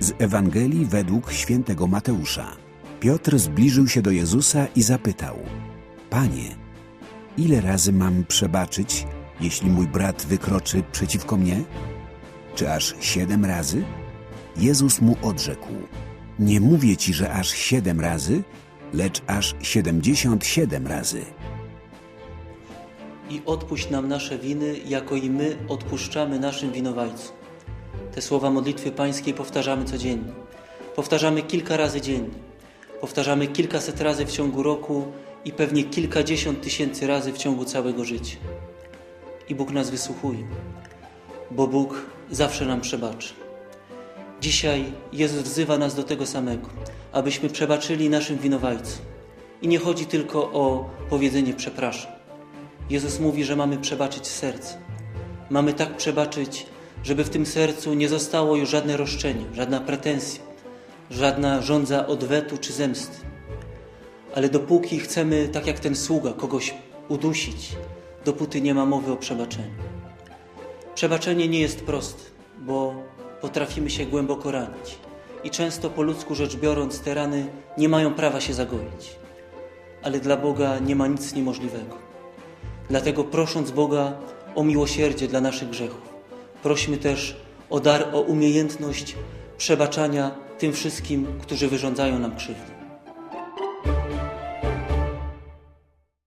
Z Ewangelii według świętego Mateusza. Piotr zbliżył się do Jezusa i zapytał: Panie, ile razy mam przebaczyć, jeśli mój brat wykroczy przeciwko mnie? Czy aż siedem razy? Jezus mu odrzekł: Nie mówię ci, że aż siedem razy, lecz aż siedemdziesiąt siedem razy. i odpuść nam nasze winy, jako i my odpuszczamy naszym winowajcom. Te słowa modlitwy pańskiej powtarzamy codziennie. Powtarzamy kilka razy dziennie. Powtarzamy kilkaset razy w ciągu roku i pewnie kilkadziesiąt tysięcy razy w ciągu całego życia. I Bóg nas wysłuchuje, bo Bóg zawsze nam przebaczy. Dzisiaj Jezus wzywa nas do tego samego, abyśmy przebaczyli naszym winowajcom. I nie chodzi tylko o powiedzenie przepraszam. Jezus mówi, że mamy przebaczyć z serca. Mamy tak przebaczyć, żeby w tym sercu nie zostało już żadne roszczenie, żadna pretensja, żadna żądza odwetu czy zemsty. Ale dopóki chcemy, tak jak ten sługa, kogoś udusić, dopóty nie ma mowy o przebaczeniu. Przebaczenie nie jest proste, bo potrafimy się głęboko ranić. I często po ludzku rzecz biorąc, te rany nie mają prawa się zagoić. Ale dla Boga nie ma nic niemożliwego. Dlatego prosząc Boga o miłosierdzie dla naszych grzechów, prośmy też o dar, o umiejętność przebaczania tym wszystkim, którzy wyrządzają nam krzywdę.